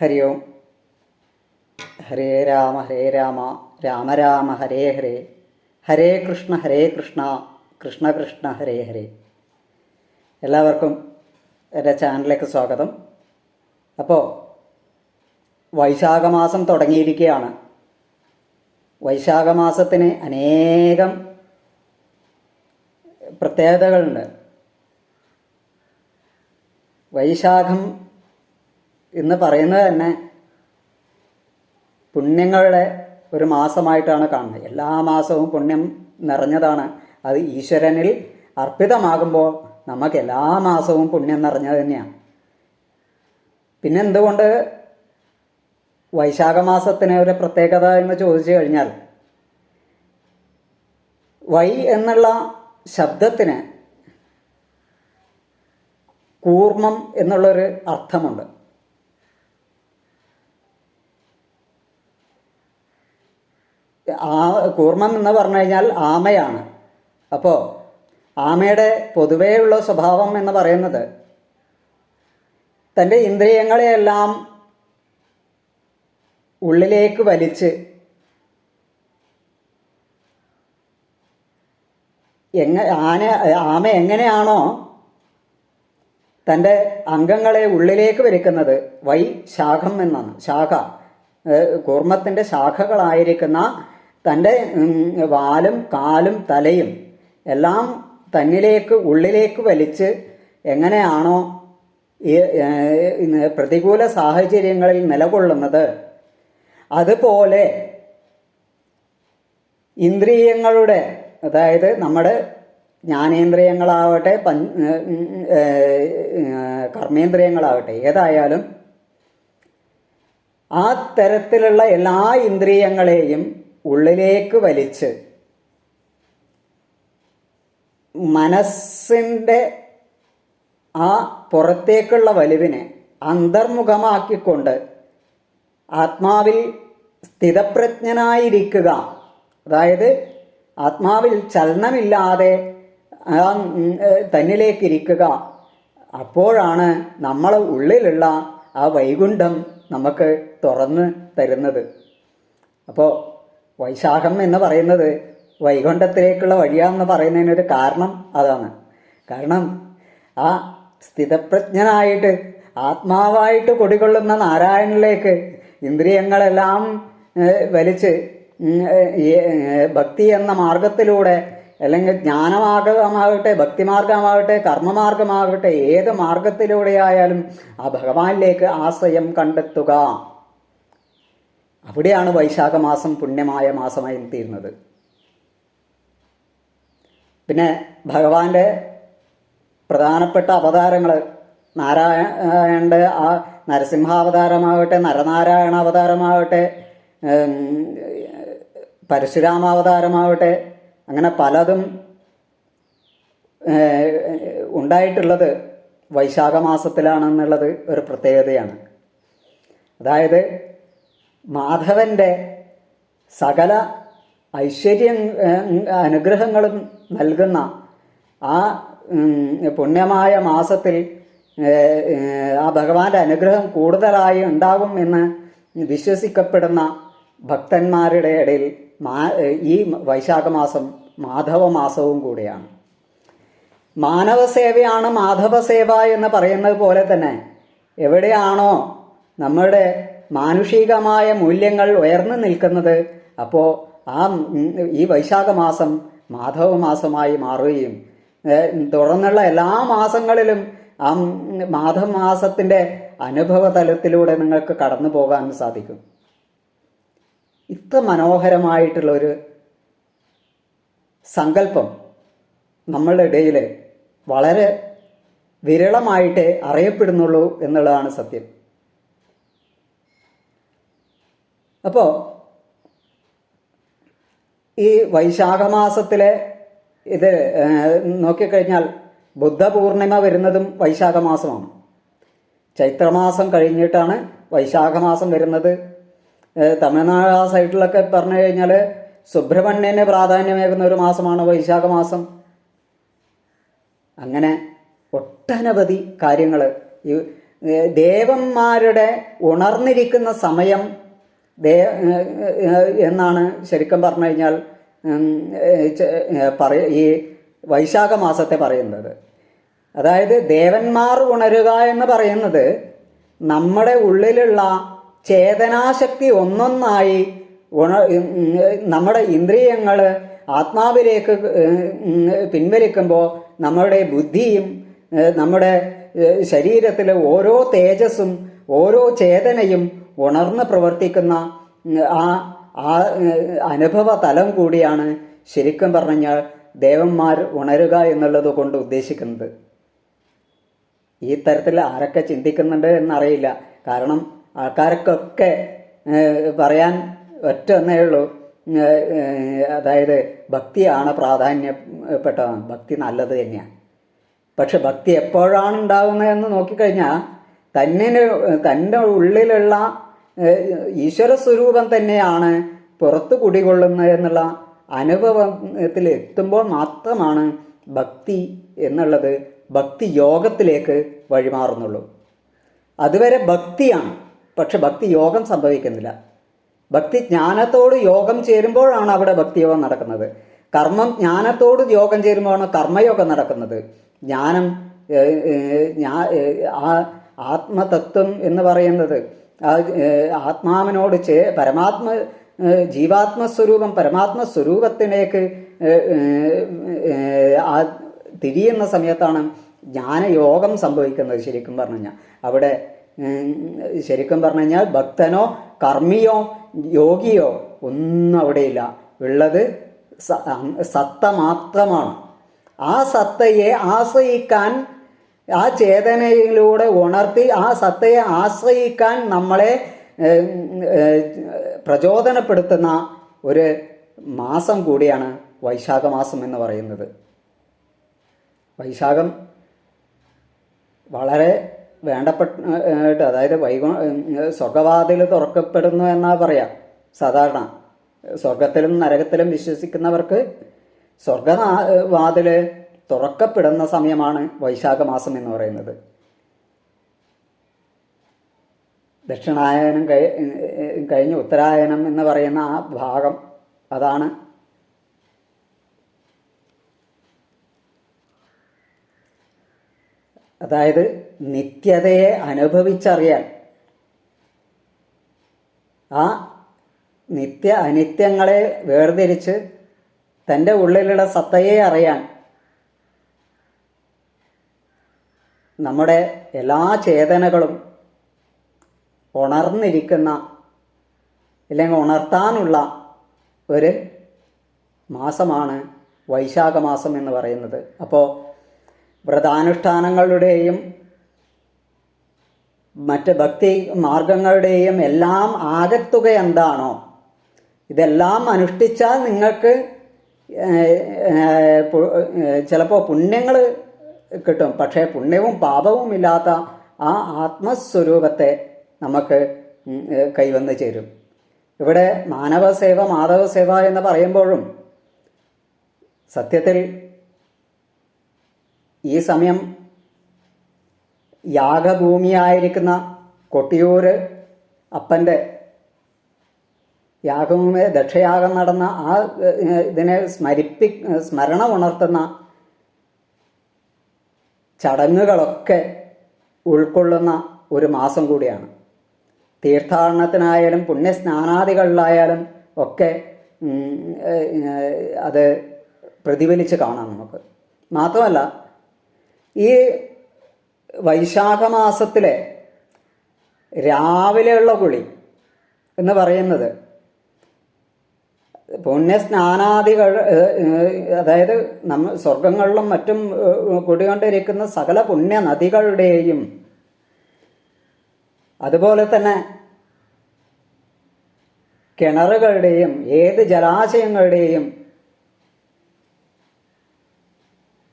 ഹരി ഓം. ഹരേ രാമ ഹരേ രാമ രാമ രാമ ഹരേ ഹരേ. ഹരേ കൃഷ്ണ ഹരേ കൃഷ്ണ കൃഷ്ണ കൃഷ്ണ ഹരേ ഹരേ. എല്ലാവർക്കും എന്റെ ചാനലിലേക്ക് സ്വാഗതം. അപ്പോൾ വൈശാഖമാസം തുടങ്ങിയിരിക്കുകയാണ്. വൈശാഖമാസത്തിന് അനേകം പ്രത്യേകതകളുണ്ട്. വൈശാഖം എന്ന് പറയുന്നത് തന്നെ പുണ്യങ്ങളുടെ ഒരു മാസമായിട്ടാണ് കാണുന്നത്. എല്ലാ മാസവും പുണ്യം നിറഞ്ഞതാണ്. അത് ഈശ്വരനിൽ അർപ്പിതമാകുമ്പോൾ നമുക്ക് എല്ലാ മാസവും പുണ്യം നിറഞ്ഞത് തന്നെയാണ്. പിന്നെ എന്തുകൊണ്ട് വൈശാഖ മാസത്തിന് ഒരു പ്രത്യേകത എന്ന് ചോദിച്ചു കഴിഞ്ഞാൽ വൈ എന്നുള്ള ശബ്ദത്തിന് കൂർമ്മം എന്നുള്ളൊരു അർത്ഥമുണ്ട്. ആ കൂർമ്മം എന്ന് പറഞ്ഞു കഴിഞ്ഞാൽ ആമയാണ്. അപ്പോൾ ആമയുടെ പൊതുവേയുള്ള സ്വഭാവം എന്ന് പറയുന്നത് തന്റെ ഇന്ദ്രിയങ്ങളെയെല്ലാം ഉള്ളിലേക്ക് വലിച്ച് എങ്ങ ആന ആമ എങ്ങനെയാണോ തന്റെ അംഗങ്ങളെ ഉള്ളിലേക്ക് വലിക്കുന്നത് വൈ ശാഖം എന്നാണ്. ശാഖ കൂർമ്മത്തിന്റെ ശാഖകളായിരിക്കുന്ന തന്റെ വാലും കാലും തലയും എല്ലാം തന്നിലേക്ക് ഉള്ളിലേക്ക് വലിച്ച് എങ്ങനെയാണോ പ്രതികൂല സാഹചര്യങ്ങളിൽ നിലകൊള്ളുന്നത്. അതുപോലെ ഇന്ദ്രിയങ്ങളുടെ അതായത് നമ്മുടെ ജ്ഞാനേന്ദ്രിയങ്ങളാവട്ടെ കർമ്മേന്ദ്രിയങ്ങളാവട്ടെ ഏതായാലും ആ തരത്തിലുള്ള എല്ലാ ഇന്ദ്രിയങ്ങളെയും ഉള്ളിലേക്ക് വലിച്ച് മനസ്സിന്റെ ആ പുറത്തേക്കുള്ള വലിവിനെ അന്തർമുഖമാക്കിക്കൊണ്ട് ആത്മാവിൽ സ്ഥിതപ്രജ്ഞനായിരിക്കുക. അതായത് ആത്മാവിൽ ചലനമില്ലാതെ തന്നിലേക്ക് ഇരിക്കുക അപ്പോഴാണ് നമ്മൾ ഉള്ളിലുള്ള ആ വൈകുണ്ഠം നമുക്ക് തുറന്ന് തരുന്നത്. അപ്പോൾ വൈശാഖം എന്ന് പറയുന്നത് വൈകുണ്ഠത്തിലേക്കുള്ള വഴിയാണെന്ന് പറയുന്നതിനൊരു കാരണം അതാണ്. കാരണം ആ സ്ഥിതപ്രജ്ഞനായിട്ട് ആത്മാവായിട്ട് കുടികൊള്ളുന്ന നാരായണിലേക്ക് ഇന്ദ്രിയങ്ങളെല്ലാം വലിച്ച് ഭക്തി എന്ന മാർഗത്തിലൂടെ അല്ലെങ്കിൽ ജ്ഞാനമാർഗമാകട്ടെ ഭക്തിമാർഗമാകട്ടെ കർമ്മമാർഗമാകട്ടെ ഏത് മാർഗത്തിലൂടെയായാലും ആ ഭഗവാനിലേക്ക് ആശ്രയം കണ്ടെത്തുക. അവിടെയാണ് വൈശാഖ മാസം പുണ്യമായ മാസമായി തീരുന്നത്. പിന്നെ ഭഗവാന്റെ പ്രധാനപ്പെട്ട അവതാരങ്ങൾ നാരായണന്റെ ആ നരസിംഹാവതാരമാകട്ടെ നരനാരായണ അവതാരമാകട്ടെ ഉം, പരശുരാമാവതാരമാവട്ടെ അങ്ങനെ പലതും ഉണ്ടായിട്ടുള്ളത് വൈശാഖ മാസത്തിലാണെന്നുള്ളത് ഒരു പ്രത്യേകതയാണ്. അതായത് മാധവന്റെ സകല ഐശ്വര്യ അനുഗ്രഹങ്ങളും നൽകുന്ന ആ പുണ്യമായ മാസത്തിൽ ആ ഭഗവാന്റെ അനുഗ്രഹം കൂടുതലായി ഉണ്ടാകും എന്ന് വിശ്വസിക്കപ്പെടുന്ന ഭക്തന്മാരുടെ ഇടയിൽ മാ- ഈ വൈശാഖമാസം മാധവ മാസവും കൂടിയാണ്. മാനവ സേവയാണ് മാധവ സേവ എന്ന് പറയുന്നത് പോലെ തന്നെ എവിടെയാണോ നമ്മുടെ മാനുഷികമായ മൂല്യങ്ങൾ ഉയർന്നു നിൽക്കുന്നത് അപ്പോൾ ആ ഈ വൈശാഖ മാസം മാധവ മാസമായി മാറുകയും തുടർന്നുള്ള എല്ലാ മാസങ്ങളിലും ആ മാധവ മാസത്തിന്റെ അനുഭവ തലത്തിലൂടെ നിങ്ങൾക്ക് കടന്നു പോകാൻ സാധിക്കും. ഇത്ര മനോഹരമായിട്ടുള്ള ഒരു സങ്കല്പം നമ്മളുടെ ഇടയിൽ വളരെ വിരളമായിട്ടേ അറിയപ്പെടുന്നുള്ളൂ എന്നുള്ളതാണ് സത്യം. അപ്പോൾ ഈ വൈശാഖ മാസത്തിലെ ഇത് നോക്കിക്കഴിഞ്ഞാൽ ബുദ്ധപൂർണിമ വരുന്നതും വൈശാഖ മാസമാണ് ചൈത്രമാസം കഴിഞ്ഞിട്ടാണ് വൈശാഖമാസം വരുന്നത്. തമിഴ്നാട് ആ സൈഡിലൊക്കെ പറഞ്ഞു കഴിഞ്ഞാൽ സുബ്രഹ്മണ്യന് പ്രാധാന്യമേകുന്ന ഒരു മാസമാണ് വൈശാഖമാസം. അങ്ങനെ ഒട്ടനവധി കാര്യങ്ങൾ ഈ ദേവന്മാരുടെ ഉണർന്നിരിക്കുന്ന സമയം ദേ എന്നാണ് ശരിക്കും പറഞ്ഞു കഴിഞ്ഞാൽ പറയ ഈ വൈശാഖ മാസത്തെ പറയുന്നത്. അതായത് ദേവന്മാർ ഉണരുക എന്ന് പറയുന്നത് നമ്മുടെ ഉള്ളിലുള്ള ചേതനാശക്തി ഒന്നൊന്നായി ഉണ നമ്മുടെ ഇന്ദ്രിയങ്ങൾ ആത്മാവിലേക്ക് പിൻവലിക്കുമ്പോൾ നമ്മുടെ ബുദ്ധിയും നമ്മുടെ ശരീരത്തിലെ ഓരോ തേജസ്സും ഓരോ ചേതനയും ഉണർന്ന് പ്രവർത്തിക്കുന്ന ആ ആ അനുഭവ തലം കൂടിയാണ് ശരിക്കും പറഞ്ഞാൽ ദേവന്മാർ ഉണരുക എന്നുള്ളത് കൊണ്ട് ഉദ്ദേശിക്കുന്നത്. ഈ തരത്തിൽ ആരൊക്കെ ചിന്തിക്കുന്നുണ്ട് എന്നറിയില്ല. കാരണം ആൾക്കാർക്കൊക്കെ പറയാൻ ഒറ്റ ഒന്നേ ഉള്ളൂ. അതായത് ഭക്തിയാണ് പ്രാധാന്യപ്പെട്ടതാണ്. ഭക്തി നല്ലത് തന്നെയാണ്. പക്ഷെ ഭക്തി എപ്പോഴാണ് ഉണ്ടാകുന്നതെന്ന് നോക്കിക്കഴിഞ്ഞാൽ തന്നെ തന്റെ ഉള്ളിലുള്ള ഈശ്വര സ്വരൂപം തന്നെയാണ് പുറത്ത് കുടികൊള്ളുന്നത് എന്നുള്ള അനുഭവത്തിൽ എത്തുമ്പോൾ മാത്രമാണ് ഭക്തി എന്നുള്ളത് ഭക്തി യോഗത്തിലേക്ക് വഴിമാറുന്നുള്ളൂ. അതുവരെ ഭക്തിയാണ് പക്ഷെ ഭക്തി യോഗം സംഭവിക്കുന്നില്ല. ഭക്തി ജ്ഞാനത്തോട് യോഗം ചേരുമ്പോഴാണ് അവിടെ ഭക്തിയോഗം നടക്കുന്നത്. കർമ്മം ജ്ഞാനത്തോട് യോഗം ചേരുമ്പോഴാണ് കർമ്മയോഗം നടക്കുന്നത്. ജ്ഞാനം ആ ആത്മതത്വം എന്ന് പറയുന്നത് ആത്മാവിനോട് ചേ പരമാത്മ ജീവാത്മസ്വരൂപം പരമാത്മസ്വരൂപത്തിലേക്ക് തിരിയുന്ന സമയത്താണ് ജ്ഞാനയോഗം സംഭവിക്കുന്നത് ശരിക്കും പറഞ്ഞു കഴിഞ്ഞാൽ. അവിടെ ശരിക്കും പറഞ്ഞു കഴിഞ്ഞാൽ ഭക്തനോ കർമ്മിയോ യോഗിയോ ഒന്നും അവിടെയില്ല. ഉള്ളത് സത്ത മാത്രമാണ്. ആ സത്തയെ ആശ്രയിക്കാൻ ആ ചേതനയിലൂടെ ഉണർത്തി ആ സത്തയെ ആശ്രയിക്കാൻ നമ്മളെ പ്രചോദനപ്പെടുത്തുന്ന ഒരു മാസം കൂടിയാണ് വൈശാഖ മാസം എന്ന് പറയുന്നത്. വൈശാഖം വളരെ വേണ്ടപ്പെട്ട അതായത് വൈകു സ്വർഗവാതിൽ തുറക്കപ്പെടുന്നു എന്നാ പറയാം. സാധാരണ സ്വർഗത്തിലും നരകത്തിലും വിശ്വസിക്കുന്നവർക്ക് സ്വർഗ വാതിൽ തുറക്കപ്പെടുന്ന സമയമാണ് വൈശാഖ മാസം എന്ന് പറയുന്നത്. ദക്ഷിണായനം കഴി കഴിഞ്ഞ് ഉത്തരായനം എന്ന് പറയുന്ന ആ ഭാഗം അതാണ്. അതായത് നിത്യതയെ അനുഭവിച്ചറിയാൻ ആ നിത്യ അനിത്യങ്ങളെ വേർതിരിച്ച് തന്റെ ഉള്ളിലുള്ള സത്തയെ അറിയാൻ നമ്മുടെ എല്ലാ ചേതനകളും ഉണർന്നിരിക്കുന്ന അല്ലെങ്കിൽ ഉണർത്താനുള്ള ഒരു മാസമാണ് വൈശാഖ മാസം എന്ന് പറയുന്നത്. അപ്പോൾ വ്രതാനുഷ്ഠാനങ്ങളുടെയും മറ്റ് ഭക്തി മാർഗങ്ങളുടെയും എല്ലാം ആകത്തുക എന്താണോ ഇതെല്ലാം അനുഷ്ഠിച്ചാൽ നിങ്ങൾക്ക് ചിലപ്പോൾ പുണ്യങ്ങൾ കിട്ടും. പക്ഷേ പുണ്യവും പാപവും ഇല്ലാത്ത ആ ആത്മസ്വരൂപത്തെ നമുക്ക് കൈവന്നു ചേരും. ഇവിടെ മാനവസേവ മാധവസേവ എന്ന് പറയുമ്പോഴും സത്യത്തിൽ ഈ സമയം യാഗഭൂമിയായിരിക്കുന്ന കൊട്ടിയൂര് അപ്പന്റെ യാഗഭൂമി ദക്ഷയാഗം നടന്ന ആ ഇതിനെ സ്മരിപ്പി സ്മരണ ഉണർത്തുന്ന ചടങ്ങുകളൊക്കെ ഉൾക്കൊള്ളുന്ന ഒരു മാസം കൂടിയാണ്. തീർത്ഥാടനത്തിനായാലും പുണ്യസ്നാനാദികളിലായാലും ഒക്കെ അത് പ്രതിഫലിച്ച് കാണാം നമുക്ക്. മാത്രമല്ല ഈ വൈശാഖ മാസത്തിലെ രാവിലെയുള്ള കുളി എന്ന് പറയുന്നത് പുണ്യസ്നാനാദികൾ അതായത് നമ്മൾ സ്വർഗങ്ങളിലും മറ്റും കുടികൊണ്ടിരിക്കുന്ന സകല പുണ്യ നദികളുടെയും അതുപോലെ തന്നെ കിണറുകളുടെയും ഏത് ജലാശയങ്ങളുടെയും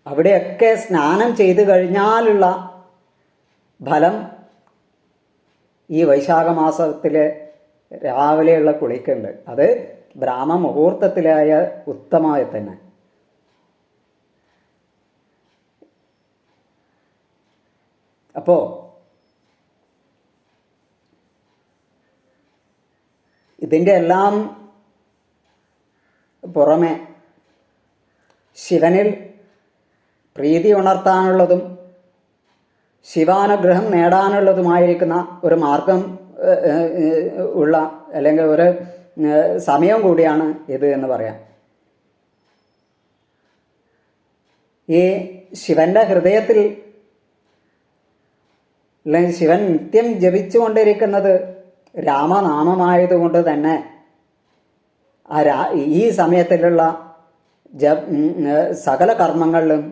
അവിടെയൊക്കെ സ്നാനം ചെയ്തു കഴിഞ്ഞാലുള്ള ഫലം ഈ വൈശാഖ മാസത്തിലെ രാവിലെയുള്ള കുളിക്കുണ്ട്. അത് ബ്രാഹ്മ മുഹൂർത്തത്തിലായ ഉത്തമായ തന്നെ. അപ്പോ ഇതിന്റെ എല്ലാം പുറമെ ശിവനിൽ പ്രീതി ഉണർത്താനുള്ളതും ശിവാനുഗ്രഹം നേടാനുള്ളതുമായിരിക്കുന്ന ഒരു മാർഗം ഉള്ള അല്ലെങ്കിൽ ഒരു സമയം കൂടിയാണ് ഇത് എന്ന് പറയാം. ഈ ശിവന്റെ ഹൃദയത്തിൽ അല്ലെങ്കിൽ ശിവൻ നിത്യം ജപിച്ചുകൊണ്ടിരിക്കുന്നത് രാമനാമമായതുകൊണ്ട് തന്നെ ആ രാ ഈ സമയത്തിലുള്ള ജ സകല കർമ്മങ്ങളിലും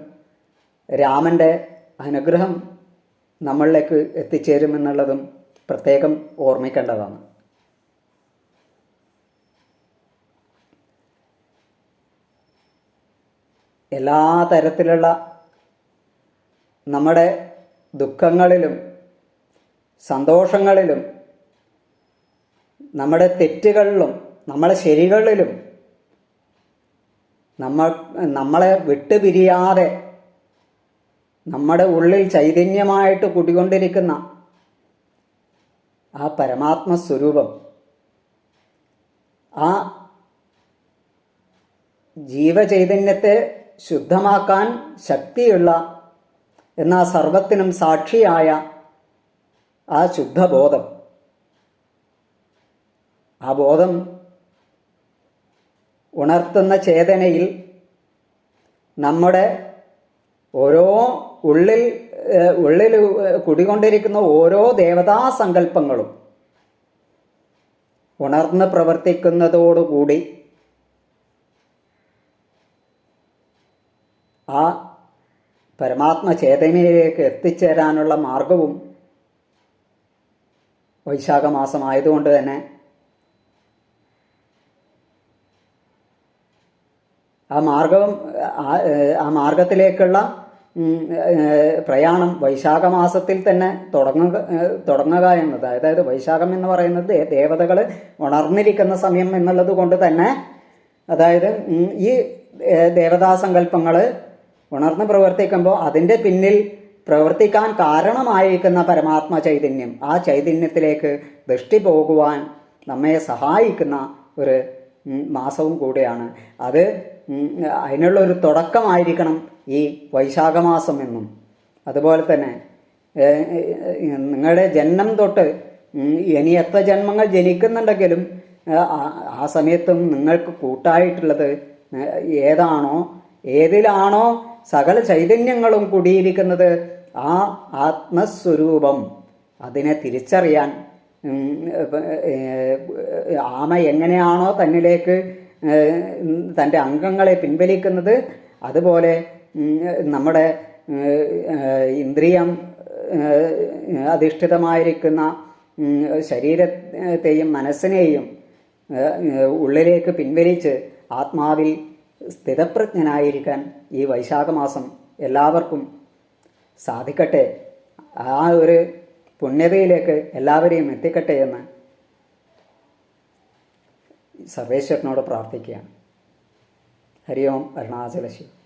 രാമന്റെ അനുഗ്രഹം നമ്മളിലേക്ക് എത്തിച്ചേരുമെന്നുള്ളതും പ്രത്യേകം ഓർമ്മിക്കേണ്ടതാണ്. എല്ലാ തരത്തിലുള്ള നമ്മുടെ ദുഃഖങ്ങളിലും സന്തോഷങ്ങളിലും നമ്മുടെ തെറ്റുകളിലും നമ്മളെ ശരികളിലും നമ്മൾ നമ്മളെ വിട്ടുപിരിയാതെ നമ്മുടെ ഉള്ളിൽ ചൈതന്യമായിട്ട് കുടികൊണ്ടിരിക്കുന്ന ആ പരമാത്മ സ്വരൂപം ആ ജീവചൈതന്യത്തെ ശുദ്ധമാക്കാൻ ശക്തിയുള്ള എന്നാ സർവത്തിനും സാക്ഷിയായ ആ ശുദ്ധബോധം. ആ ബോധം ഉണർത്തുന്ന ചേതനയിൽ നമ്മുടെ ഓരോ ഉള്ളിൽ ഉള്ളിൽ കുടികൊണ്ടിരിക്കുന്ന ഓരോ ദേവതാ സങ്കല്പങ്ങളും ഉണർന്ന് പ്രവർത്തിക്കുന്നതോടുകൂടി ആ പരമാത്മ ചേതനയിലേക്ക് എത്തിച്ചേരാനുള്ള മാർഗവും വൈശാഖ മാസമായതുകൊണ്ട് തന്നെ ആ മാർഗം ആ- മാർഗത്തിലേക്കുള്ള പ്രയാണം വൈശാഖ മാസത്തിൽ തന്നെ തുടങ്ങുക തുടങ്ങുക എന്നത് അതായത് വൈശാഖം എന്ന് പറയുന്നത് ദേവതകൾ ഉണർന്നിരിക്കുന്ന സമയം എന്നുള്ളത് കൊണ്ട് തന്നെ അതായത് ഈ ദേവതാ ദേവതാസങ്കല്പങ്ങൾ ഉണർന്ന് പ്രവർത്തിക്കുമ്പോൾ അതിന്റെ പിന്നിൽ പ്രവർത്തിക്കാൻ കാരണമായിരിക്കുന്ന പരമാത്മ ചൈതന്യം. ആ ചൈതന്യത്തിലേക്ക് ദൃഷ്ടി പോകുവാൻ നമ്മെ സഹായിക്കുന്ന ഒരു മാസവും കൂടിയാണ്. അത് അതിനുള്ള ഒരു തുടക്കമായിരിക്കണം ഈ വൈശാഖ മാസം എന്നും. അതുപോലെ തന്നെ നിങ്ങളുടെ ജന്മം തൊട്ട് ഇനി എത്ര ജന്മങ്ങൾ ജനിക്കുന്നുണ്ടെങ്കിലും ആ- സമയത്തും നിങ്ങൾക്ക് കൂട്ടായിട്ടുള്ളത് ഏതാണോ ഏതിലാണോ സകല ചൈതന്യങ്ങളും കുടിയിരിക്കുന്നത് ആ ആത്മസ്വരൂപം. അതിനെ തിരിച്ചറിയാൻ ആമ എങ്ങനെയാണോ തന്നിലേക്ക് തന്റെ അംഗങ്ങളെ പിൻവലിക്കുന്നത്. അതുപോലെ നമ്മുടെ ഇന്ദ്രിയം അധിഷ്ഠിതമായിരിക്കുന്ന ശരീരത്തെയും മനസ്സിനെയും ഉള്ളിലേക്ക് പിൻവലിച്ച് ആത്മാവിൽ സ്ഥിതപ്രജ്ഞനായിരിക്കാൻ ഈ വൈശാഖ മാസം എല്ലാവർക്കും സാധിക്കട്ടെ. ആ ഒരു പുണ്യതയിലേക്ക് എല്ലാവരെയും എത്തിക്കട്ടെ എന്ന് സർവേശ്വരനോട് പ്രാർത്ഥിക്കുകയാണ്. ഹരി ഓം അരുണാചല ശിവ